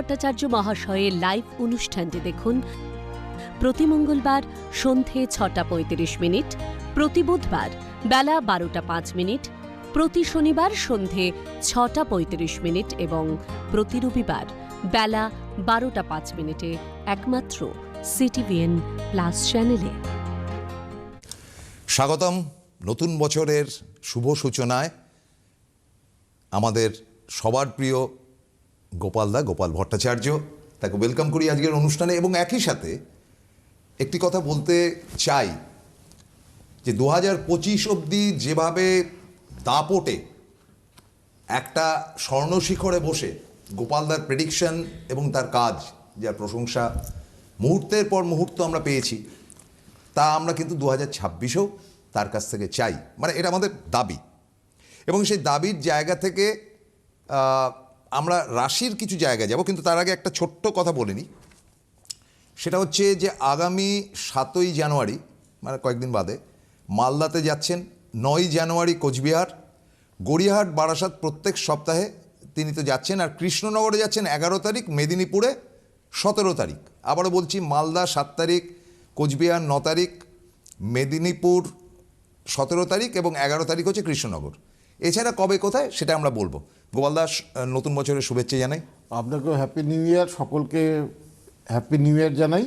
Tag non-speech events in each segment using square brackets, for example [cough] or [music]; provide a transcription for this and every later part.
ভট্টাচার্য মহাশয়ের লাইভ অনুষ্ঠানটি দেখুন। প্রতি মঙ্গলবার সন্ধে ছটা পঁয়ত্রিশ মিনিট, প্রতি বুধবার বেলা বারোটা পাঁচ মিনিট, প্রতি শনিবার সন্ধে ছটা পঁয়ত্রিশ মিনিট এবং প্রতি রবিবার বেলা বারোটা পাঁচ মিনিটে একমাত্র সিটিভিএন প্লাস চ্যানেলে স্বাগতম নতুন বছরের শুভ সূচনায়। আমাদের সবার প্রিয় গোপালদা গোপাল ভট্টাচার্য তাকে ওয়েলকাম করি আজকের অনুষ্ঠানে এবং একই সাথে একটি কথা বলতে চাই যে দু হাজার পঁচিশ অবধি যেভাবে দাপটে একটা স্বর্ণশিখরে বসে গোপালদার প্রেডিকশন এবং তার কাজ, যার প্রশংসা মুহূর্তের পর মুহূর্ত আমরা পেয়েছি, তা আমরা কিন্তু দু হাজার ছাব্বিশেও তার কাছ থেকে চাই। মানে এটা আমাদের দাবি। এবং সেই দাবির জায়গা থেকে আমরা রাশির কিছু জায়গায় যাব, কিন্তু তার আগে একটা ছোট্ট কথা বলে নিই। সেটা হচ্ছে যে আগামী সাতই জানুয়ারি মানে কয়েকদিন বাদে, মালদাতে যাচ্ছেন নয় জানুয়ারি কোচবিহার, গড়িয়াহাট, বারাসাত প্রত্যেক সপ্তাহে তিনি তো যাচ্ছেন, আর কৃষ্ণনগরে যাচ্ছেন এগারো তারিখ, মেদিনীপুরে সতেরো তারিখ। আবারও বলছি, মালদা সাত তারিখ, কোচবিহার ন তারিখ, মেদিনীপুর সতেরো তারিখ এবং এগারো তারিখ হচ্ছে কৃষ্ণনগর। এছাড়া কবে কোথায় সেটা আমরা বলব। গোপালদাস নতুন বছরের শুভেচ্ছা জানাই। আপনাকেও হ্যাপি নিউ ইয়ার সকলকে হ্যাপি নিউ ইয়ার জানাই।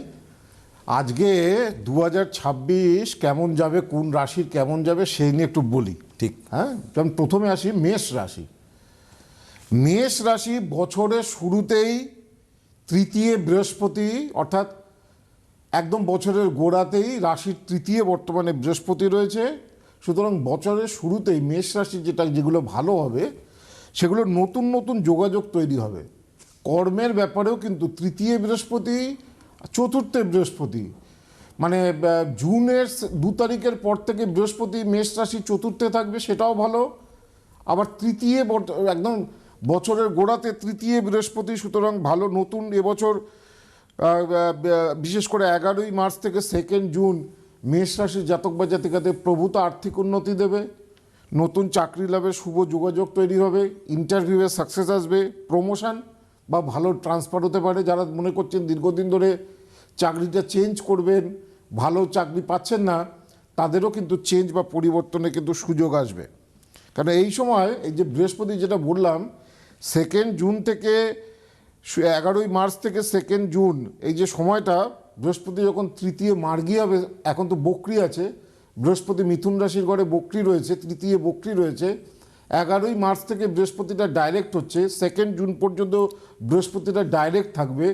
আজকে দু ছাব্বিশ কেমন যাবে কোন রাশির কেমন যাবে সেই নিয়ে একটু বলি। ঠিক। হ্যাঁ যেমন প্রথমে আসি মেষ রাশি। মেষ রাশি বছরের শুরুতেই তৃতীয় বৃহস্পতি অর্থাৎ একদম বছরের গোড়াতেই রাশির তৃতীয় বর্তমানে বৃহস্পতি রয়েছে। সুতরাং বছরের শুরুতেই মেষ রাশি যেটা যেগুলো ভালো হবে সেগুলো নতুন নতুন যোগাযোগ তৈরি হবে। কর্মের ব্যাপারেও কিন্তু তৃতীয় বৃহস্পতি, চতুর্থ বৃহস্পতি। মানে জুনের দু তারিখের পর থেকে বৃহস্পতি, মেষ রাশি চতুর্থে থাকবে, সেটাও ভালো। আবার তৃতীয় একদম বছরের গোড়াতে তৃতীয় বৃহস্পতি, সুতরাং ভালো নতুন এবছর বিশেষ করে এগারোই মার্চ থেকে সেকেন্ড জুন, মেষ রাশির জাতক বা জাতিকাদের প্রভূত আর্থিক উন্নতি দেবে। নতুন চাকরি লাভের শুভ যোগাযোগ তৈরি হবে ইন্টারভিউয়ে সাকসেস আসবে প্রমোশন বা ভালো ট্রান্সফার হতে পারে। যারা মনে করছেন দীর্ঘদিন ধরে চাকরিটা চেঞ্জ করবেন, ভালো চাকরি পাচ্ছেন না, তাদেরও কিন্তু চেঞ্জ বা পরিবর্তনে কিন্তু সুযোগ আসবে। কারণ এই সময় এই যে বৃহস্পতি যেটা বললাম সেকেন্ড জুন থেকে এগারোই মার্চ থেকে সেকেন্ড জুন এই যে সময়টা, বৃহস্পতি যখন তৃতীয় মার্গী হবে, এখন তো বকরি আছে বৃহস্পতি মিথুন রাশির ঘরে বকরি রয়েছে, তৃতীয় বকরি রয়েছে। এগারোই মার্চ থেকে বৃহস্পতিটা ডাইরেক্ট হচ্ছে সেকেন্ড জুন পর্যন্ত বৃহস্পতিটা ডাইরেক্ট থাকবে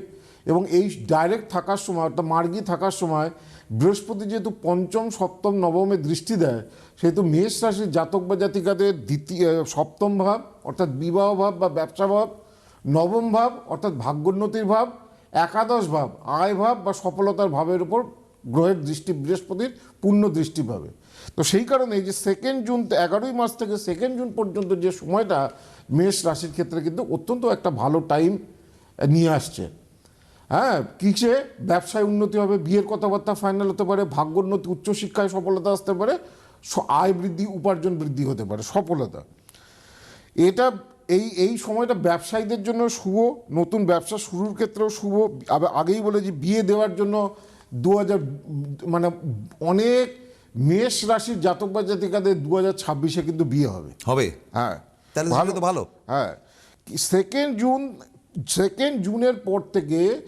এবং এই ডাইরেক্ট থাকার সময়, অর্থাৎ মার্গী থাকার সময় বৃহস্পতি যেহেতু পঞ্চম, সপ্তম, নবমে দৃষ্টি দেয়, সেহেতু মেষ রাশির জাতক বা জাতিকাদের দ্বিতীয় সপ্তম ভাব, অর্থাৎ বিবাহ ভাব বা ব্যবসা ভাব, নবম ভাব, অর্থাৎ ভাগ্যোন্নতির ভাব, একাদশ ভাব, আয় ভাব বা সফলতার ভাবের উপর গ্রহের দৃষ্টি বৃহস্পতির পূর্ণ দৃষ্টি পাবে। তো সেই কারণে এই যে সেকেন্ড জুন এগারোই মাস থেকে সেকেন্ড জুন পর্যন্ত যে সময়টা, মেষ রাশির ক্ষেত্রে কিন্তু অত্যন্ত একটা ভালো টাইম নিয়ে আসছে। হ্যাঁ কিসে? ব্যবসায় উন্নতি হবে, বিয়ের কথাবার্তা ফাইনাল হতে পারে ভাগ্যোন্নতি উচ্চশিক্ষায় সফলতা আসতে পারে আয় বৃদ্ধি, উপার্জন বৃদ্ধি হতে পারে, সফলতা। এটা, এই এই সময়টা ব্যবসায়ীদের জন্য শুভ, নতুন ব্যবসা শুরুর ক্ষেত্রেও শুভ। আগেই বলে যে বিয়ে দেওয়ার জন্য দু হাজার মানে অনেক মেষ রাশির জাতক বা জাতিকাদের দু হাজার ছাব্বিশে কিন্তু বিয়ে হবে। হবে? হ্যাঁ। তাহলে তাহলে তো ভালো। হ্যাঁ। সেকেন্ড জুন সেকেন্ড জুনের পর থেকে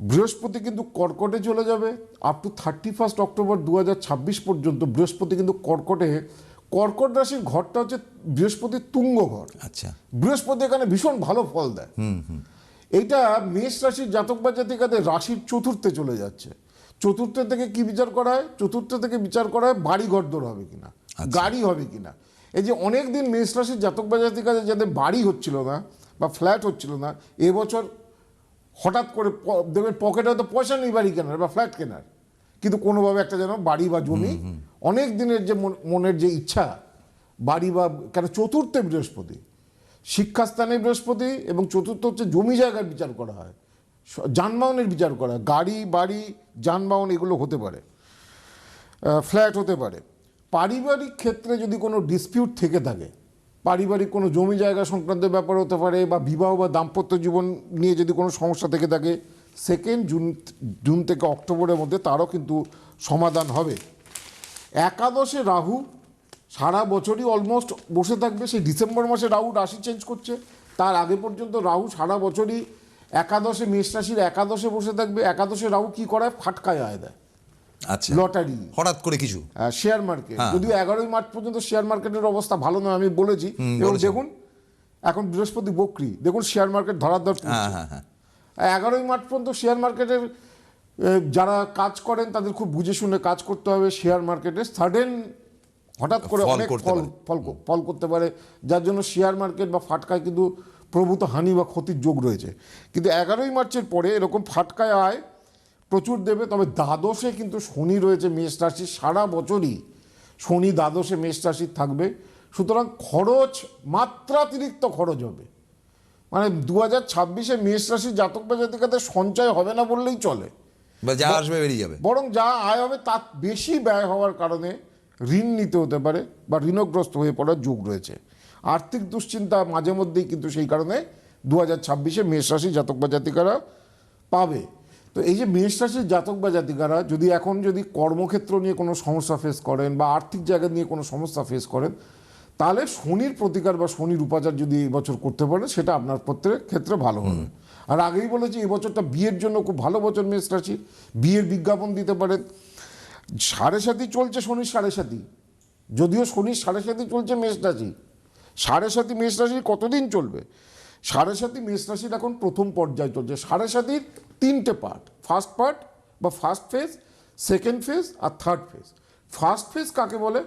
বৃহস্পতি কিন্তু কর্কটে চলে যাবে। Up to thirty first October দু হাজার ছাব্বিশ পর্যন্ত বৃহস্পতি কিন্তু কর্কটে। কর্কট রাশির ঘরটা হচ্ছে বৃহস্পতির তুঙ্গ ঘর। আচ্ছা। বৃহস্পতি এখানে ভীষণ ভালো ফল দেয়। এইটা মেষ রাশির জাতক বা জাতিকাদের রাশির চতুর্থে চলে যাচ্ছে। চতুর্থ থেকে কি বিচার করা হয়? চতুর্থ থেকে বিচার করা হয় বাড়ি ঘরদোর হবে কিনা? গাড়ি হবে কিনা? এই যে অনেক দিন মেষ রাশির জাতক বা জাতিকাদের যাদের বাড়ি হচ্ছিল না বা ফ্ল্যাট হচ্ছিল না এবছর হঠাৎ করে দেখবেন পকেটে হয়তো পয়সা নেই বাড়ি কেনার বা ফ্ল্যাট কেনার। কিন্তু কোনোভাবে একটা যেন বাড়ি বা জমি অনেক দিনের যে মন- মনের যে ইচ্ছা বাড়ি বা কেন চতুর্থে বৃহস্পতি শিক্ষাস্থানে বৃহস্পতি এবং চতুর্থ হচ্ছে জমি জায়গার বিচার করা হয়। যানবাহনের বিচার করা, গাড়ি, বাড়ি, যানবাহন, এগুলো হতে পারে ফ্ল্যাট হতে পারে। পারিবারিক ক্ষেত্রে যদি কোনো ডিসপিউট থেকে থাকে, পারিবারিক কোনো জমি জায়গা সংক্রান্ত ব্যাপার হতে পারে বা বিবাহ বা দাম্পত্য জীবন নিয়ে যদি কোনো সমস্যা থেকে থাকে সেকেন্ড জুন জুন থেকে অক্টোবরের মধ্যে তারও কিন্তু সমাধান হবে। একাদশে রাহু সারা বছরই অলমোস্ট বসে থাকবে, সেই ডিসেম্বর মাসে রাহু রাশি চেঞ্জ করছে। তার আগে পর্যন্ত রাহু সারা বছরই একাদশে মেষ রাশির একাদশে বসে থাকবে একাদশে রাহু কি করায়? ফাটকায় আয় দেয়। আচ্ছা। লটারি। হঠাৎ করে কিছু? শেয়ার মার্কেট হ্যাঁ। যদিও এগারোই মার্চ পর্যন্ত শেয়ার মার্কেটের অবস্থা ভালো নয় আমি বলেছি। এবং দেখুন এখন বৃহস্পতি বকরি। দেখুন শেয়ার মার্কেট হ্যাঁ হ্যাঁ হ্যাঁ। এগারোই মার্চ পর্যন্ত শেয়ার মার্কেটের যারা কাজ করেন তাদের খুব বুঝে শুনে কাজ করতে হবে শেয়ার মার্কেটে সাডেন হঠাৎ করে অনেক ফল। ফল ফল করতে পারে। যার জন্য শেয়ার মার্কেট বা ফাটকায় কিন্তু প্রভূত হানি বা ক্ষতির যোগ রয়েছে। কিন্তু এগারোই মার্চের পরে এরকম ফাটকায় আয় প্রচুর দেবে তবে দ্বাদশে কিন্তু শনি রয়েছে মেষ রাশি। সারা বছরই শনি দ্বাদশে মেষ রাশির থাকবে। সুতরাং খরচ মাত্রাতিরিক্ত খরচ হবে। মানে দু হাজার ছাব্বিশে মেষ রাশির জাতক বা জাতিকাদের সঞ্চয় হবে না বললেই চলে। যা আসবে বেরিয়ে যাবে। বরং যা আয় হবে তার বেশি ব্যয় হওয়ার কারণে ঋণ নিতে হতে পারে বা ঋণগ্রস্ত হয়ে পড়ার যুগ রয়েছে। আর্থিক দুশ্চিন্তা মাঝে মধ্যেই কিন্তু সেই কারণে দু হাজার ছাব্বিশে মেষ রাশি জাতক বা জাতিকারা পাবে। তো এই যে মেষ রাশির জাতক বা জাতিকারা যদি এখন যদি কর্মক্ষেত্র নিয়ে কোনো সমস্যা ফেস করেন বা আর্থিক জায়গা নিয়ে কোনো সমস্যা ফেস করেন তাহলে শনির প্রতিকার বা শনির উপাচার যদি এই বছর করতে পারেন সেটা আপনার প্রত্যেক ক্ষেত্রে ভালো হবে। আর আগেই বলেছি এই বছরটা বিয়ের জন্য খুব ভালো বছর মেষ রাশি। বিয়ের বিজ্ঞাপন দিতে পারেন। সাড়ে সাথী চলছে শনির সাড়ে সাথী যদিও শনির সাড়ে সাথী চলছে মেষ রাশি। সাড়ে সাথী মেষ রাশির কতদিন চলবে? সাড়ে সাথী মেষ রাশির এখন প্রথম পর্যায়ে চলছে। সাড়ে সাথীর তিনটে পার্ট ফার্স্ট পার্ট বা ফার্স্ট ফেজ সেকেন্ড ফেজ আর থার্ড ফেজ ফার্স্ট ফেজ কাকে বলে?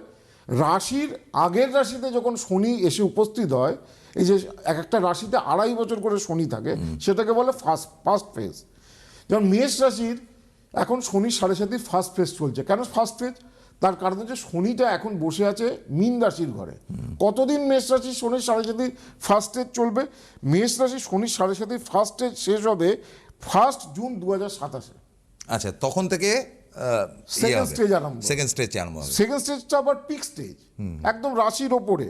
রাশির আগের রাশিতে যখন শনি এসে উপস্থিত হয় এই যে এক একটা রাশিতে আড়াই বছর করে শনি থাকে সেটাকে বলে ফার্স্ট ফার্স্ট ফেজ যেমন মেষ রাশির এখন শনি সাড়ে সাতির ফার্স্ট ফেজ চলছে। কেন ফার্স্ট ফেজ তার কারণ হচ্ছে শনিটা এখন বসে আছে মীন রাশির ঘরে। কতদিন মেষ রাশি শনির সাড়ে সাতি ফার্স্ট এজ চলবে? মেষ রাশি শনির সাড়ে সাতি ফার্স্ট এজ শেষ হবে ফার্স্ট জুন দু হাজার সাতাশে। আচ্ছা তখন থেকে Second stage আরম্ভ। সেকেন্ড স্টেজ আরম্ভ সেকেন্ড স্টেজটা আবার পিক স্টেজ একদম রাশির ওপরে।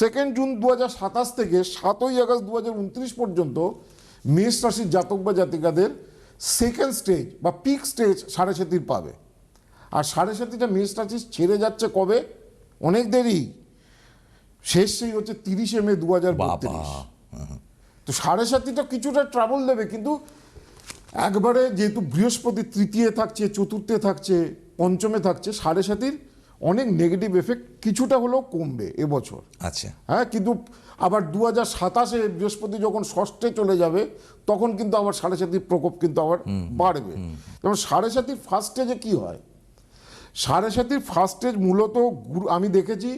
সেকেন্ড জুন দু হাজার সাতাশ থেকে সাতই আগস্ট দু হাজার উনত্রিশ পর্যন্ত মেষ রাশির জাতক বা জাতিকাদের সেকেন্ড স্টেজ বা পিক স্টেজ সাড়ে সাতির পাবে। আর সাড়ে সাতিটা রাশি ছেড়ে যাচ্ছে কবে? অনেক দেরি। শেষ সেই হচ্ছে তিরিশে মে দু হাজার তো সাড়ে সাতিটা কিছুটা ট্রাবল দেবে কিন্তু একবারে যেহেতু বৃহস্পতি তৃতীয় থাকছে চতুর্থে থাকছে পঞ্চমে থাকছে সাড়ে সাতির অনেক নেগেটিভ এফেক্ট কিছুটা হলেও কমবে এবছর। আচ্ছা। হ্যাঁ কিন্তু আবার দু হাজার সাতাশে বৃহস্পতি যখন ষষ্ঠে চলে যাবে তখন কিন্তু আবার সাড়ে সাতির প্রকোপ কিন্তু আবার বাড়বে। যেমন সাড়ে সাতির ফার্স্ট স্টেজে কী হয়? সাড়ে সাতির ফার্স্ট স্টেজ মূলত গুরু আমি দেখেছি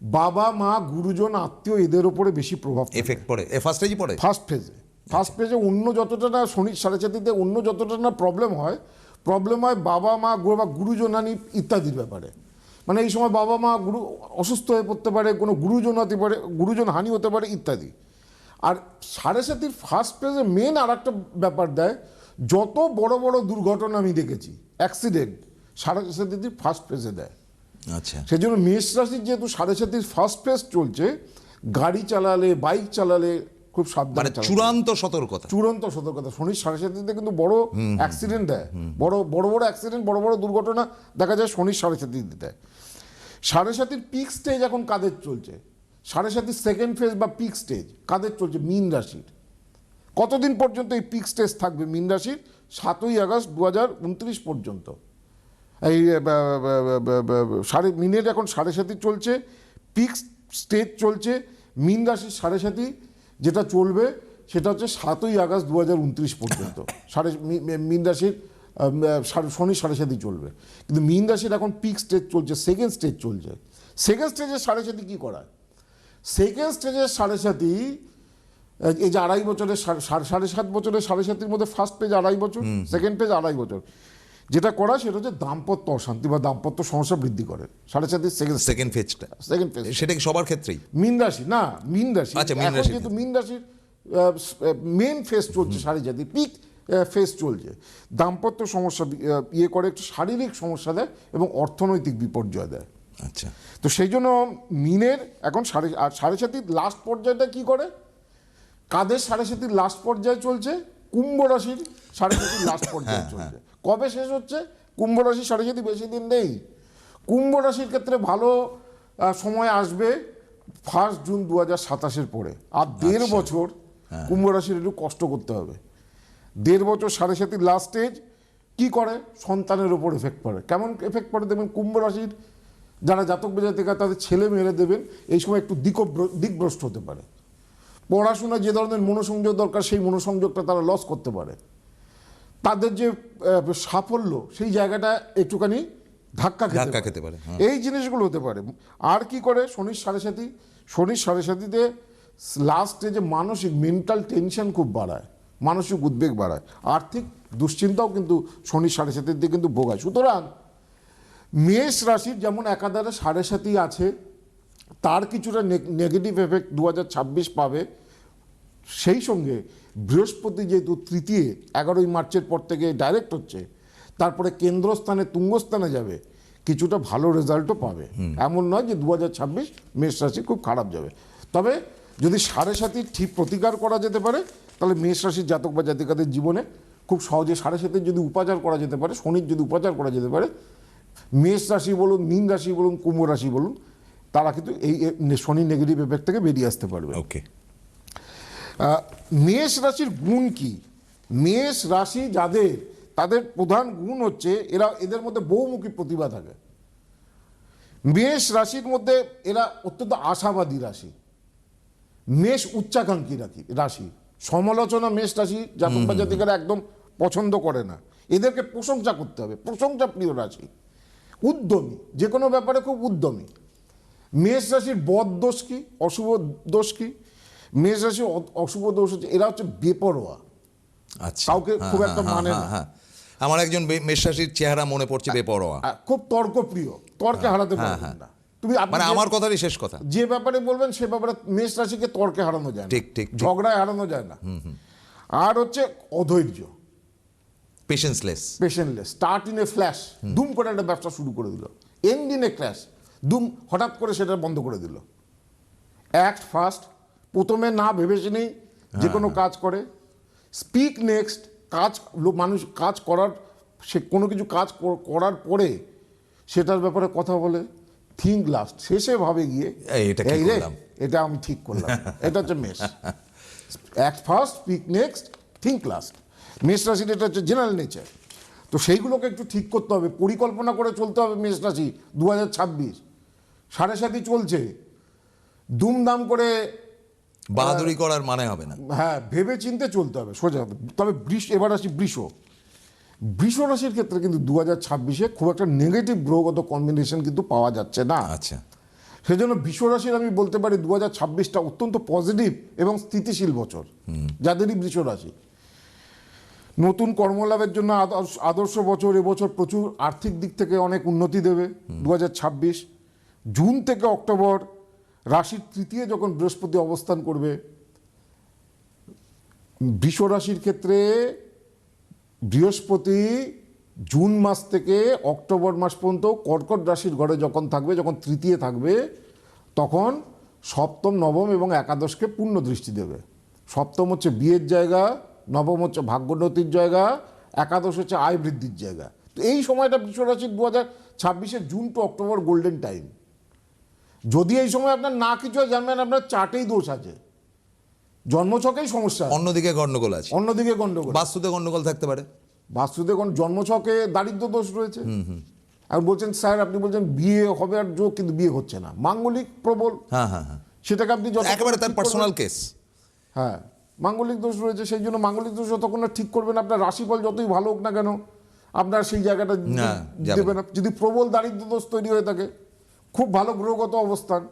বাবা মা গুরুজন আত্মীয় এদের ওপরে বেশি প্রভাব এফেক্ট পড়ে। এ ফার্স্ট স্টেজই পড়ে? ফার্স্ট ফেজে ফার্স্ট ফেজে অন্য যতটা না শনি সাড়ে সাতিতে অন্য যতটা না প্রবলেম হয় প্রবলেম হয় বাবা মা বা গুরুজনানি ইত্যাদির ব্যাপারে। মানে এই সময় বাবা মা গুরু অসুস্থ হয়ে পড়তে পারে কোনো গুরুজন হতে পারে গুরুজন হানি হতে পারে ইত্যাদি। আর সাড়ে সাতির ফার্স্ট ফেজে মেন আর একটা ব্যাপার দেয় যত বড় বড় দুর্ঘটনা আমি দেখেছি অ্যাক্সিডেন্ট সাড়ে সাতির ফার্স্ট ফেজে দেয়। আচ্ছা। সেই জন্য মেষ রাশির যেহেতু সাড়ে সাতির ফার্স্ট ফেজ চলছে গাড়ি চালালে বাইক চালালে খুব মানে সাবধানে চূড়ান্ত সতর্কতা। চূড়ান্ত সতর্কতা। শনির সাড়ে সাতিতে কিন্তু বড় অ্যাক্সিডেন্ট দেয়। বড় বড় বড় অ্যাক্সিডেন্ট বড় বড় দুর্ঘটনা দেখা যায় শনির সাড়ে সাতিতে দেয় সাড়ে সাতির পিক স্টেজ এখন কাদের চলছে? সাড়ে সাতির সেকেন্ড ফেজ বা পিক স্টেজ কাদের চলছে? মিন রাশির। কতদিন পর্যন্ত এই পিক স্টেজ থাকবে মিন রাশির? সাতই আগস্ট দু হাজার উনত্রিশ পর্যন্ত। এই সাড়ে মিনের এখন সাড়ে সাতি চলছে পিক স্টেজ চলছে মিন রাশির সাড়ে সাতি যেটা চলবে সেটা হচ্ছে সাতই আগস্ট দু হাজার উনত্রিশ পর্যন্ত। সাড়ে মিন রাশির সাড়ে- শনি সাড়ে সাতি চলবে। কিন্তু মিন রাশির এখন পিক স্টেজ চলছে সেকেন্ড স্টেজ চলছে। সেকেন্ড স্টেজের সাড়ে সাতি কী করায়? সেকেন্ড স্টেজের সাড়ে সাতি এই যে আড়াই বছরের সাড়ে সাত বছরের সাড়ে সাতির মধ্যে ফার্স্ট পেজ আড়াই বছর সেকেন্ড পেজ আড়াই বছর। যেটা করা সেটা হচ্ছে দাম্পত্য অশান্তি বা দাম্পত্য সমস্যা বৃদ্ধি করে। সাড়ে সাতির সেকেন্ড সেকেন্ড ফেজটা সেকেন্ড পেজ সেটা কি সবার ক্ষেত্রেই? মিন রাশি না মিন রাশি। আচ্ছা, মীন রাশিতে। যেহেতু মিন রাশির মেন ফেস চলছে সাড়ে জাতি পিক ফেস চলছে। দাম্পত্য সমস্যা ইয়ে করে একটু শারীরিক সমস্যা দেয় এবং অর্থনৈতিক বিপর্যয় দেয়। আচ্ছা। তো সেই জন্য মিনের এখন সাড়ে আর সাড়ে সাতির লাস্ট পর্যায়টা কি করে? কাদের সাড়ে সাতির লাস্ট পর্যায়ে চলছে? কুম্ভ রাশির সাড়ে সাতির লাস্ট পর্যায়ে চলছে। কবে শেষ হচ্ছে? কুম্ভ রাশির সাড়ে সাতি বেশি দিন নেই কুম্ভ রাশির ক্ষেত্রে ভালো সময় আসবে ফার্স্ট জুন দু হাজার সাতাশের পরে। আর দেড় বছর কুম্ভ রাশির একটু কষ্ট করতে হবে। দেড় বছর সাড়ে সাতির লাস্ট স্টেজ কি করে? সন্তানের ওপর এফেক্ট পড়ে। কেমন এফেক্ট পড়ে দেবেন কুম্ভ রাশির যারা জাতক বেজাতিকা তাদের ছেলে মেরে দেবেন এই সময় একটু দিক দিকভ্রষ্ট হতে পারে। পড়াশোনা যে ধরনের মনোসংযোগ দরকার সেই মনোসংযোগটা তারা লস করতে পারে। তাদের যে সাফল্য সেই জায়গাটা একটুখানি ধাক্কা ধাক্কা খেতে পারে, হ্যাঁ। এই জিনিসগুলো হতে পারে। আর কি করে? শনির সাড়ে সাথী শনির সাড়ে সাথীতে লাস্টে যে মানসিক মেন্টাল টেনশন খুব বাড়ায় মানসিক উদ্বেগ বাড়ায়। আর্থিক দুশ্চিন্তাও কিন্তু শনির সাড়ে সাথীর দিয়ে কিন্তু ভোগায়। সুতরাং মেষ রাশির যেমন একাধারে সাড়ে সাথী আছে তার কিছুটা নেগেটিভ এফেক্ট দু হাজার ছাব্বিশ পাবে। সেই সঙ্গে বৃহস্পতি যেহেতু তৃতীয় এগারোই মার্চের পর থেকে ডাইরেক্ট হচ্ছে তারপরে কেন্দ্রস্থানে তুঙ্গস্থানে যাবে কিছুটা ভালো রেজাল্টও পাবে। এমন নয় যে দু হাজার ছাব্বিশ মেষ রাশি খুব খারাপ যাবে। তবে যদি সাড়ে সাতির ঠিক প্রতিকার করা যেতে পারে তাহলে মেষ রাশির জাতক বা জাতিকাদের জীবনে খুব সহজে সাড়ে সাতির যদি উপাচার করা যেতে পারে শনির যদি উপাচার করা যেতে পারে মেষ রাশি বলুন মীন রাশি বলুন কুম্ভ রাশি বলুন তারা কিন্তু এই শনি নেগেটিভ এফেক্ট থেকে বেরিয়ে আসতে পারবে। ওকে মেষ রাশির গুণ কি? মেষ রাশি যাদের তাদের প্রধান গুণ হচ্ছে এরা এদের মধ্যে বহুমুখী প্রতিভা থাকে। মেষ রাশির মধ্যে এরা অত্যন্ত আশাবাদী রাশি। মেষ উচ্চাকাঙ্ক্ষী রাখি রাশি। সমালোচনা মেষ রাশি জাতক বা জাতিকারা একদম পছন্দ করে না। এদেরকে প্রশংসা করতে হবে প্রশংসা প্রিয় রাশি। উদ্যমী যে কোনো ব্যাপারে খুব উদ্যমী। মেষ রাশির বদ দোষ কি অশুভ দোষ কি? মেষ রাশির অশুভ দোষ হচ্ছে এরা হচ্ছে বেপরোয়া। আচ্ছা। কাউকে হ্যাঁ, খুব হ্যাঁ, একটা হ্যাঁ, মানে না। আমার একজন বে- মেষরাশির চেহারা মনে পড়ছে বেপরোয়া। খুব তর্কপ্রিয় তর্কে হারাতে পারবেন না। তুমি মানে আমার কথারই শেষ কথা। যে ব্যাপারে বলবেন সে ব্যাপারে মেষ রাশিকে তর্কে হারানো যায় ঠিক, ঠিক। ঝগড়ায় হারানো যায় না। আর হচ্ছে অধৈর্য। Patienceless patientless start in a flash দুম করে একটা ব্যবসা শুরু করে দিল। এন্ড ইন এ ক্র্যাশ দুম হঠাৎ করে সেটা বন্ধ করে দিল। অ্যাক্ট ফার্স্ট প্রথমে না ভেবেচিনেই যে কোনো কাজ করে। স্পিক নেক্সট কাজ মানুষ কাজ করার সে কোনো কিছু কাজ করার পরে সেটার ব্যাপারে কথা বলে থিঙ্ক লাস্ট শেষে ভাবে গিয়ে এটা আমি ঠিক করলাম। [laughs] এটা হচ্ছে mace act first speak next think last মেষ রাশির এটা হচ্ছে জেনারেল নেচার তো সেইগুলোকে একটু ঠিক করতে হবে। পরিকল্পনা করে চলতে হবে মেষ রাশি। দু হাজার ছাব্বিশ। সাড়ে সাতই চলছে। দুমদাম করে বাহাদুরি করার মানে হবে না। হ্যাঁ ভেবে চিনতে চলতে হবে সোজা। তবে বৃষ এবার আসি বৃষ। বৃষ রাশির ক্ষেত্রে কিন্তু দু হাজার ছাব্বিশে খুব একটা নেগেটিভ গ্রহগত কম্বিনেশন কিন্তু পাওয়া যাচ্ছে না। আচ্ছা। সেজন্য বিশ্বরাশির আমি বলতে পারি দু হাজার ছাব্বিশটা অত্যন্ত পজিটিভ এবং স্থিতিশীল বছর যাদেরই বৃষ রাশি। নতুন কর্মলাভের জন্য আদর্শ- আদর্শ বছর এবছর প্রচুর আর্থিক দিক থেকে অনেক উন্নতি দেবে দু হাজার ছাব্বিশ। জুন থেকে অক্টোবর রাশির তৃতীয় যখন বৃহস্পতি অবস্থান করবে, বৃষ রাশির ক্ষেত্রে বৃহস্পতি জুন মাস থেকে অক্টোবর মাস পর্যন্ত কর্কট রাশির ঘরে যখন থাকবে, যখন তৃতীয় থাকবে, তখন সপ্তম, নবম এবং একাদশকে পূর্ণ দৃষ্টি দেবে। সপ্তম হচ্ছে বিয়ের জায়গা, নবম হচ্ছে ভাগ্যোন্নতির জায়গা, একাদশ হচ্ছে আয় বৃদ্ধির জায়গা। তো এই সময়টা বৃষ রাশির দু হাজার ছাব্বিশে June to October golden time. যদি এই সময় আপনার না কিছু হয় জানবেন আপনার চার্টেই দোষ আছে। জন্মছকেই সমস্যা। অন্যদিকে গন্ডগোল আছে। অন্যদিকে গন্ডগোল। বাস্তুতে গন্ডগোল থাকতে পারে। বাস্তুতে কোন জন্মছকে দারিদ্র দোষ রয়েছে? আর বলছেন স্যার আপনি বলছেন বিয়ে হবে আর যোগ কিন্তু বিয়ে হচ্ছে না। মাঙ্গলিক প্রবল। হ্যাঁ হ্যাঁ হ্যাঁ। সেটাকে আপনি একেবারে তার পার্সোনাল কেস হ্যাঁ মাঙ্গলিক দোষ রয়েছে সেই জন্য মাঙ্গলিক দোষ যতক্ষণ না ঠিক করবেন আপনার রাশিফল যতই ভালো হোক না কেন আপনার সেই জায়গাটা দি- না, যাবে দেবে না। যদি প্রবল দারিদ্র দোষ তৈরি হয়ে থাকে খুব ভালো গ্রহগত অবস্থান।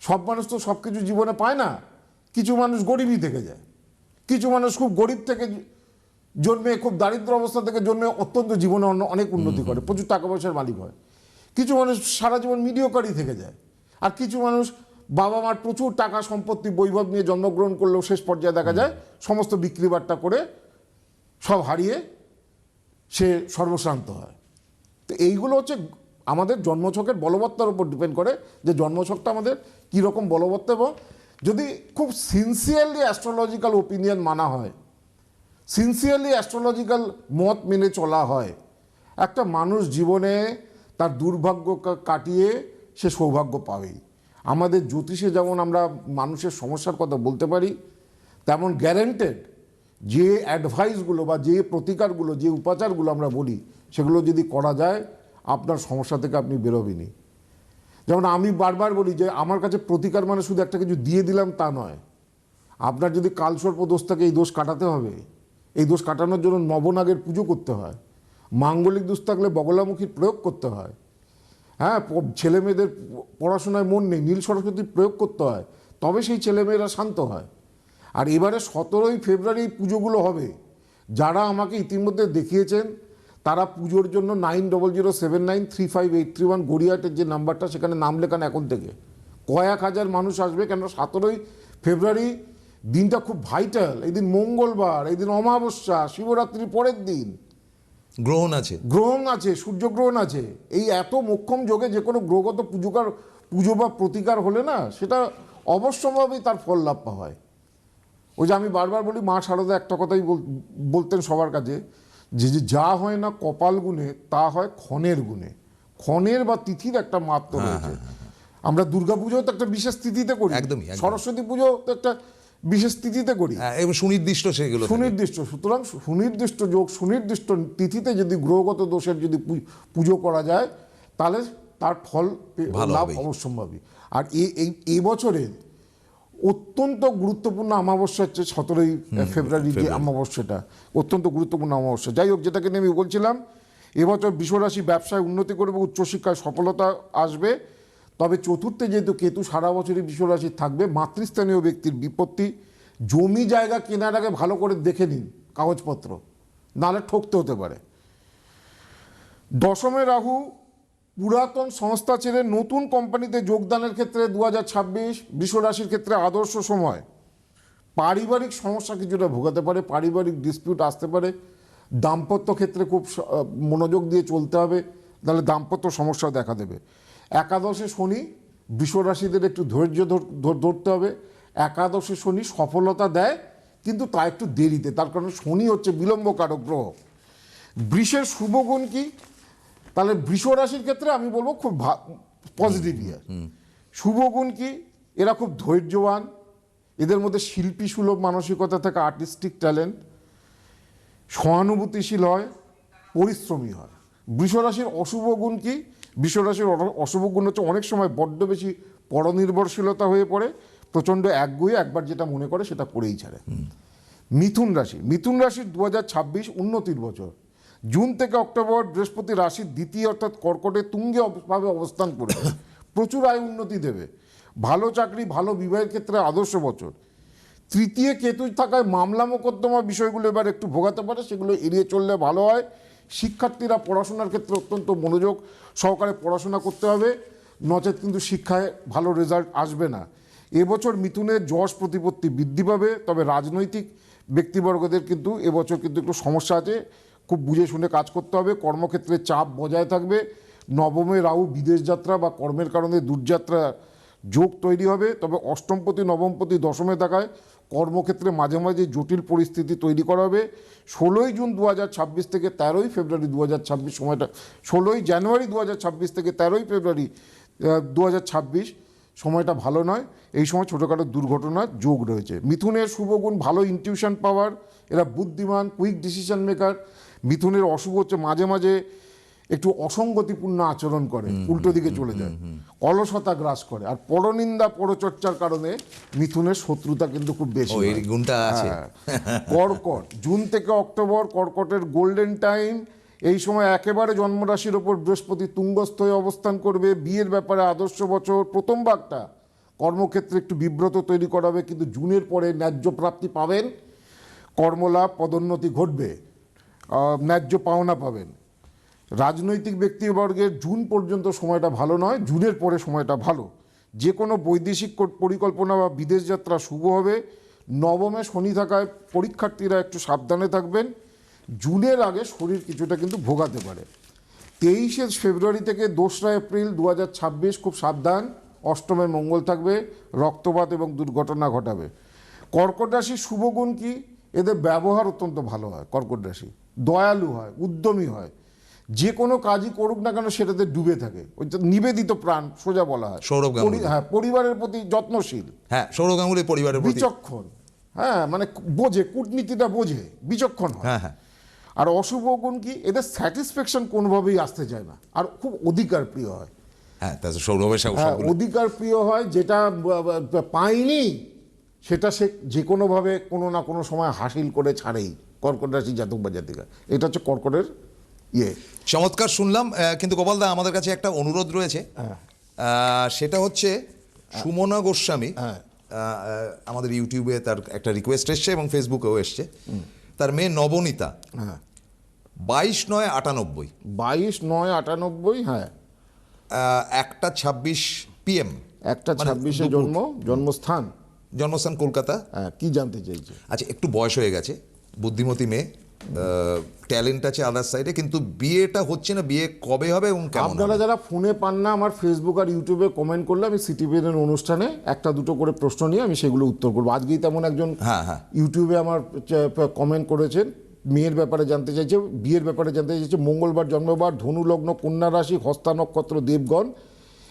সব মানুষ তো সব কিছু জীবনে পায় না। কিছু মানুষ গরিবই থেকে যায়। কিছু মানুষ খুব গরিব থেকে জন্মে খুব দারিদ্র অবস্থা থেকে জন্মে অত্যন্ত জীবনে অন্য- অনেক উন্নতি করে। প্রচুর টাকা পয়সার মালিক হয়। কিছু মানুষ সারা জীবন মিডিয়কারই থেকে যায়। আর কিছু মানুষ বাবা মার প্রচুর টাকা সম্পত্তি বৈভব নিয়ে জন্মগ্রহণ করলেও শেষ পর্যায়ে দেখা যায় সমস্ত বিক্রি বাট্টা করে সব হারিয়ে সে সর্বশ্রান্ত হয়। তো এইগুলো হচ্ছে আমাদের জন্মছকের বলবত্তার উপর ডিপেন্ড করে যে জন্মছকটা আমাদের কীরকম বলবত্তা এবং যদি খুব সিনসিয়ারলি অ্যাস্ট্রোলজিক্যাল ওপিনিয়ন মানা হয় সিনসিয়ারলি অ্যাস্ট্রোলজিক্যাল মত মেনে চলা হয়, একটা মানুষ জীবনে তার দুর্ভাগ্য কাটিয়ে সে সৌভাগ্য পাবেই। আমাদের জ্যোতিষে যেমন আমরা মানুষের সমস্যার কথা বলতে পারি, তেমন গ্যারেন্টেড যে অ্যাডভাইসগুলো বা যে প্রতিকারগুলো, যে উপাচারগুলো আমরা বলি, সেগুলো যদি করা যায় আপনার সমস্যা থেকে আপনি বেরোবেনি যেমন আমি বারবার বলি যে, আমার কাছে প্রতিকার মানে শুধু একটা কিছু দিয়ে দিলাম তা নয়। আপনার যদি কালসর্প দোষ থাকে, এই দোষ কাটাতে হবে। এই দোষ কাটানোর জন্য নবনাগের পুজো করতে হয়। মাঙ্গলিক দোষ থাকলে বগলামুখীর প্রয়োগ করতে হয়। হ্যাঁ ছেলে মেয়েদের পড়াশোনায় মন নেই, নীল সরস্বতীর প্রয়োগ করতে হয়। তবে সেই ছেলেমেয়েরা শান্ত হয়। আর এবারে সতেরোই ফেব্রুয়ারি পুজোগুলো হবে। যারা আমাকে ইতিমধ্যে দেখিয়েছেন তারা পুজোর জন্য nine double zero seven nine three five eight three one গড়িয়াটের যে নাম্বারটা সেখানে নাম লেখান এখন থেকে। কয়েক হাজার মানুষ আসবে কেন? সতেরোই ফেব্রুয়ারি দিনটা খুব ভাইটাল এই দিন মঙ্গলবার এই দিন অমাবস্যা শিবরাত্রির পরের দিন। গ্রহণ আছে। গ্রহণ আছে সূর্যগ্রহণ আছে। এই এত মোক্ষম যোগে যে কোনো গ্রহগত পুজোকার পুজো বা প্রতিকার হলে না সেটা অবশ্যভাবেই তার ফল লাভ হয়। ওই যে আমি বারবার বলি মা শারদা একটা কথাই বল- বলতেন সবার কাছে যে যে যা হয় না কপাল গুণে তা হয় ক্ষণের গুণে। ক্ষণের বা তিথির একটা মাত্র রয়েছে। আমরা দুর্গা পুজোও তো একটা বিশেষ তিথিতে করি। একদমই, একদম। সরস্বতী পুজো তো একটা বিশেষ তিথিতে করি। হ্যাঁ, এবং সুনির্দিষ্ট সেগুলো সুনির্দিষ্ট সুতরাং সুনির্দিষ্ট যোগ সুনির্দিষ্ট তিথিতে যদি গ্রহগত দোষের যদি পুজো করা যায় তাহলে তার ফল লাভ। অবশ্যম্ভাবী। আর এই এই এবছরের অত্যন্ত গুরুত্বপূর্ণ অমাবস্যা হচ্ছে সতেরোই ফেব্রুয়ারি যে অমাবস্যাটা অত্যন্ত গুরুত্বপূর্ণ অমাবস্যা। যাই হোক যেটাকে নিয়ে আমি বলছিলাম এবছর বিশ্বরাশি ব্যবসায় উন্নতি করবে উচ্চশিক্ষায় সফলতা আসবে। তবে চতুর্থে যেহেতু কেতু সারা বছরই বিশ্বরাশি থাকবে মাতৃস্থানীয় ব্যক্তির বিপত্তি জমি জায়গা কেনার আগে ভালো করে দেখে নিন কাগজপত্র। নাহলে ঠকতে হতে পারে। দশমে রাহু পুরাতন সংস্থা ছেড়ে নতুন কোম্পানিতে যোগদানের ক্ষেত্রে দু হাজার ছাব্বিশ রাশির ক্ষেত্রে আদর্শ সময়। পারিবারিক সমস্যা কিছুটা ভোগাতে পারে, পারিবারিক ডিসপিউট আসতে পারে। দাম্পত্য ক্ষেত্রে খুব মনোযোগ দিয়ে চলতে হবে, তাহলে দাম্পত্য সমস্যা দেখা দেবে। একাদশে শনি রাশিদের একটু ধৈর্য ধর- ধর- ধরতে হবে। একাদশে শনি সফলতা দেয়, কিন্তু তা একটু দেরিতে, তার কারণে শনি হচ্ছে বিলম্বকারক গ্রহ। বৃষের শুভগুণ কি? তাহলে বৃষ রাশির ক্ষেত্রে আমি বলব খুব পজিটিভ ইয়ার শুভ গুণ কি? এরা খুব ধৈর্যবান। এদের মধ্যে শিল্পী সুলভ মানসিকতা থেকে আর্টিস্টিক ট্যালেন্ট সহানুভূতিশীল হয় পরিশ্রমী হয়। বৃষরাশির অশুভ গুণ কি? বৃষরাশির অশুভ গুণ হচ্ছে অনেক সময় বড্ড বেশি পরনির্ভরশীলতা হয়ে পড়ে প্রচণ্ড একগুয়ে একবার যেটা মনে করে সেটা করেই ছাড়ে। মিথুন রাশি মিথুন রাশির দু হাজার ছাব্বিশ উন্নতির বছর। জুন থেকে অক্টোবর বৃহস্পতি রাশির দ্বিতীয় অর্থাৎ কর্কটে তুঙ্গে ভাবে অবস্থান করবে। প্রচুর আয় উন্নতি দেবে। ভালো চাকরি, ভালো বিবাহের ক্ষেত্রে আদর্শ বছর। তৃতীয় কেতু থাকায় মামলা মোকদ্দমা বিষয়গুলো এবার একটু ভোগাতে পারে, সেগুলো এড়িয়ে চললে ভালো হয়। শিক্ষার্থীরা পড়াশোনার ক্ষেত্রে অত্যন্ত মনোযোগ সহকারে পড়াশোনা করতে হবে। নচেত কিন্তু শিক্ষায় ভালো রেজাল্ট আসবে না। এবছর মিথুনের যশ প্রতিপত্তি বৃদ্ধি পাবে, তবে রাজনৈতিক ব্যক্তিবর্গদের কিন্তু এবছর কিন্তু একটু সমস্যা আছে। খুব বুঝে শুনে কাজ করতে হবে, কর্মক্ষেত্রে চাপ বজায় থাকবে। নবমে রাহু বিদেশ যাত্রা বা কর্মের কারণে দূরযাত্রা যোগ তৈরি হবে, তবে অষ্টমপতি, নবমপতি, দশমে থাকায় কর্মক্ষেত্রে মাঝে মাঝে জটিল পরিস্থিতি তৈরি করা হবে। ষোলোই জুন দু হাজার ছাব্বিশ থেকে তেরোই ফেব্রুয়ারি দু হাজার ছাব্বিশ সময়টা, ষোলোই জানুয়ারি দু হাজার ছাব্বিশ থেকে তেরোই ফেব্রুয়ারি দু হাজার ছাব্বিশ সময়টা ভালো নয়। এই সময় ছোটোখাটো দুর্ঘটনার যোগ রয়েছে। মিথুনের শুভগুণ ভালো ইনটিউশন পাওয়ার এরা বুদ্ধিমান কুইক ডিসিশন মেকার মিথুনের অশুভ হচ্ছে মাঝে মাঝে একটু অসঙ্গতিপূর্ণ আচরণ করে উল্টো দিকে চলে যায়। অলসতা গ্রাস করে। আর পরনিন্দা পরচর্চার কারণে মিথুনের শত্রুতা কিন্তু খুব বেশি হয়। গুণটা আছে। হ্যাঁ। কর্কট জুন থেকে অক্টোবর কর্কটের গোল্ডেন টাইম। এই সময় একেবারে জন্মরাশির ওপর বৃহস্পতি তুঙ্গস্থ হয়ে অবস্থান করবে। বিয়ের ব্যাপারে আদর্শ বছর প্রথম ভাগটা কর্মক্ষেত্রে একটু বিব্রত তৈরি করাবে কিন্তু জুনের পরে ন্যায্য প্রাপ্তি পাবেন। কর্মলাভ পদোন্নতি ঘটবে। ন্যায্য পাওনা পাবেন। রাজনৈতিক ব্যক্তিবর্গের জুন পর্যন্ত সময়টা ভালো নয়, জুনের পরে সময়টা ভালো। যে কোনো বৈদেশিক পরিকল্পনা বা বিদেশ যাত্রা শুভ হবে। নবমে শনি থাকায় পরীক্ষার্থীরা একটু সাবধানে থাকবেন। জুনের আগে শরীর কিছুটা কিন্তু ভোগাতে পারে। তেইশে ফেব্রুয়ারি থেকে দোসরা এপ্রিল দু হাজার ছাব্বিশ খুব সাবধান। অষ্টমে মঙ্গল থাকবে, রক্তপাত এবং দুর্ঘটনা ঘটাবে। কর্কট রাশির শুভগুণ কি? এদের ব্যবহার অত্যন্ত ভালো হয় কর্কট রাশি। দয়ালু হয় উদ্যমী হয়। যে কোনো কাজই করুক না কেন সেটাতে ডুবে থাকে। ওইটা নিবেদিত প্রাণ সোজা বলা হয়। সৌরভ গাঙ্গুলি। হ্যাঁ পরিবারের প্রতি যত্নশীল। হ্যাঁ সৌরভ গাঙ্গুলি পরিবারের বিচক্ষণ। হ্যাঁ মানে বোঝে কূটনীতিটা বোঝে বিচক্ষণ হয়। হ্যাঁ হ্যাঁ। আর অশুভ গুণ কি? এদের স্যাটিসফ্যাকশন কোনোভাবেই আসতে চায় না। আর খুব অধিকার প্রিয় হয়। হ্যাঁ হ্যাঁ অধিকার প্রিয় হয় যেটা পায়নি সেটা সে যে কোনোভাবে কোনো না কোনো সময় হাসিল করে ছাড়েই। কর্কট রাশি জাতক বা জাতিকা। এটা হচ্ছে কর্কটের ইয়ে। চমৎকার শুনলাম। কিন্তু গোপালদা আমাদের কাছে একটা অনুরোধ রয়েছে। হ্যাঁ। সেটা হচ্ছে সুমনা গোস্বামী হ্যাঁ। আমাদের ইউটিউবে তার একটা রিকোয়েস্ট এসছে এবং ফেসবুকেও এসছে। তার মেয়ে নবনীতা। হ্যাঁ। বাইশ নয় আটানব্বই। বাইশ নয় আটানব্বই হ্যাঁ। একটা ছাব্বিশ পিএম একটা মানে ছাব্বিশে জন্ম জন্মস্থান। জন্মস্থান কলকাতা? হ্যাঁ কি জানতে চাইছে? আচ্ছা একটু বয়স হয়ে গেছে বুদ্ধিমতী মেয়ে ট্যালেন্ট আছে আদার সাইডে কিন্তু বিয়েটা হচ্ছে না বিয়ে কবে হবে এবং কেমন আপনারা যারা ফোনে পান না আমার ফেসবুক আর ইউটিউবে কমেন্ট করলে আমি সিটিভিএনের অনুষ্ঠানে একটা দুটো করে প্রশ্ন নিয়ে আমি সেগুলো উত্তর করব। আজকেই তেমন একজন হ্যাঁ, হ্যাঁ। ইউটিউবে আমার কমেন্ট করেছেন মেয়ের ব্যাপারে জানতে চাইছে বিয়ের ব্যাপারে জানতে চাইছে মঙ্গলবার জন্মবার ধনু লগ্ন কন্যা রাশি হস্তা নক্ষত্র দেবগণ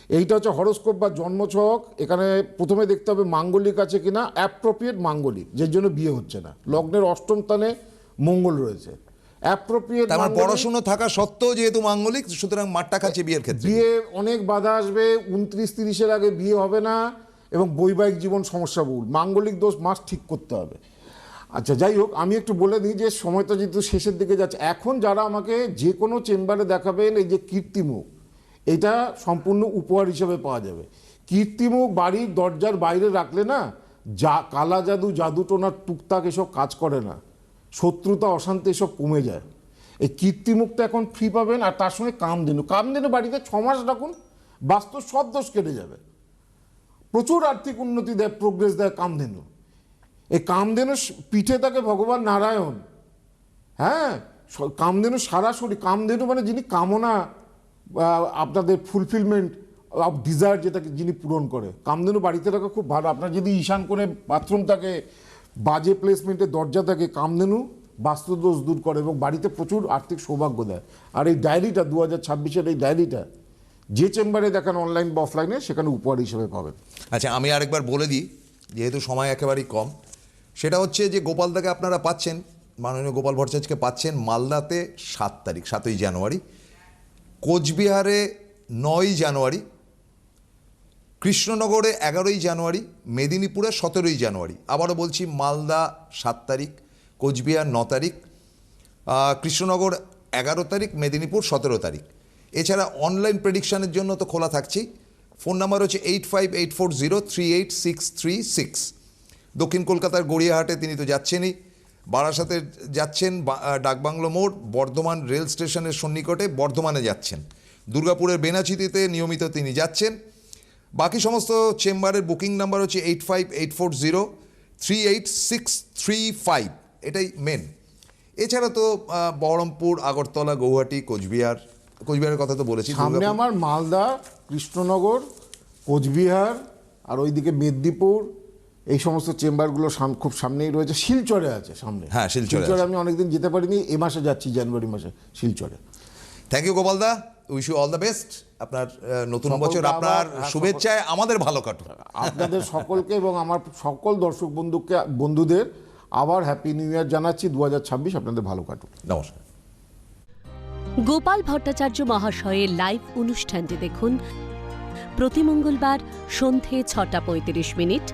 এইটা হচ্ছে হরস্কোপ বা জন্মছক। এখানে প্রথমে দেখতে হবে মাঙ্গলিক আছে কিনা। অ্যাপ্রোপ্রিয়েট মাঙ্গলিক যে জন্য বিয়ে হচ্ছে না। লগ্নের অষ্টম স্থানে মঙ্গল রয়েছে। অ্যাপ্রোপ্রিয়েট মানে পড়াশুনো থাকা সত্ত্বেও যেহেতু মাঙ্গলিক সুতরাং মাঠটা খাচ্ছে বিয়ের ক্ষেত্রে। বিয়ে অনেক বাধা আসবে উনত্রিশ তিরিশের আগে বিয়ে হবে না এবং বৈবাহিক জীবন সমস্যাবহুল। মাঙ্গলিক দোষ মাস ঠিক করতে হবে। আচ্ছা যাই হোক আমি একটু বলে দিই যে সময়টা যেহেতু শেষের দিকে যাচ্ছে। এখন যারা আমাকে যে কোনো চেম্বারে দেখাবেন এই যে কীর্তিমুখ এটা সম্পূর্ণ উপহার হিসেবে পাওয়া যাবে। কীর্তিমুখ বাড়ির দরজার বাইরে রাখলে না, যা, কালা জাদু জাদু টোনার টুকটাক এসব কাজ করে না। শত্রুতা, অশান্তি এসব কমে যায়। এই কীর্তিমুক্ত এখন ফ্রি পাবেন আর তার সঙ্গে কামধেনু। কামধেনু বাড়িতে ছ মাস রাখুন, বাস্তব সব দোষ কেটে যাবে। প্রচুর আর্থিক উন্নতি দেয় প্রোগ্রেস দেয় কামধেনু। এই কামধেনু পিঠে থাকে ভগবান নারায়ণ। হ্যাঁ কামধেনু সারা শরীর, কামধেনু মানে যিনি কামনা আপনাদের ফুলফিলমেন্ট অফ ডিজায়ার যেটাকে যিনি পূরণ করে। কামধেনু বাড়িতে রাখা খুব ভালো। আপনার যদি ঈশান করে বাথরুম থাকে, বাজে প্লেসমেন্টে দরজা থাকে, কামধেনু বাস্তুদোষ দূর করে এবং বাড়িতে প্রচুর আর্থিক সৌভাগ্য দেয়। আর এই ডায়েরিটা দু হাজার ছাব্বিশের এই ডায়েরিটা যে চেম্বারে দেখান অনলাইন বা অফলাইনে সেখানে উপহার হিসেবে পাবেন। আচ্ছা আমি আরেকবার বলে দিই, যেহেতু সময় একেবারেই কম, সেটা হচ্ছে যে গোপালদাকে আপনারা পাচ্ছেন, মাননীয় গোপাল ভট্টাচার্যকে পাচ্ছেন মালদাতে সাত তারিখ, সাতই জানুয়ারি। কোচবিহারে নয় জানুয়ারি, কৃষ্ণনগরে এগারোই জানুয়ারি, মেদিনীপুরে সতেরোই জানুয়ারি। আবারও বলছি, মালদা সাত তারিখ, কোচবিহার ন তারিখ কৃষ্ণনগর এগারো তারিখ, মেদিনীপুর সতেরো তারিখ। এছাড়া অনলাইন প্রেডিকশানের জন্য তো খোলা থাকছেই। ফোন নাম্বার হচ্ছে eight five eight four zero three eight six three six দক্ষিণ কলকাতার গড়িয়াহাটে তিনি তো যাচ্ছেনই। বারাসাতে যাচ্ছেন বা- ডাকবাংলো মোড় বর্ধমান রেল স্টেশনের সন্নিকটে বর্ধমানে যাচ্ছেন। দুর্গাপুরের বেনাচিতিতে নিয়মিত তিনি যাচ্ছেন। বাকি সমস্ত চেম্বারের বুকিং নাম্বার হচ্ছে eight five eight four zero three eight six three five এটাই মেন এছাড়া তো বহরমপুর আগরতলা গৌহাটি কোচবিহার কোচবিহারের কথা তো বলেছি সামনে আমার মালদা কৃষ্ণনগর কোচবিহার আর ওইদিকে মেদিনীপুর এই সমস্ত চেম্বারগুলো সাম- খুব সামনেই রয়েছে শিলচরে আছে সামনে। হ্যাঁ, শিলচরে শিলচরে আমি অনেকদিন যেতে পারিনি এ মাসে যাচ্ছি জানুয়ারি মাসে শিলচরে। থ্যাংক ইউ গোপালদা wish you all the best আপনার নতুন বছর আপনার হ্যাঁ, শুভেচ্ছায় আমাদের ভালো কাটুক। আপনাদের সকলকে এবং আমার সকল দর্শক বন্ধুকে বন্ধুদের আবার হ্যাপি নিউ ইয়ার জানাচ্ছি দু হাজার ছাব্বিশ আপনাদের ভালো কাটুক। নমস্কার। গোপাল ভট্টাচার্য মহাশয়ের লাইভ অনুষ্ঠানটি দেখুন প্রতি মঙ্গলবার সন্ধে ছটা পঁয়ত্রিশ মিনিট।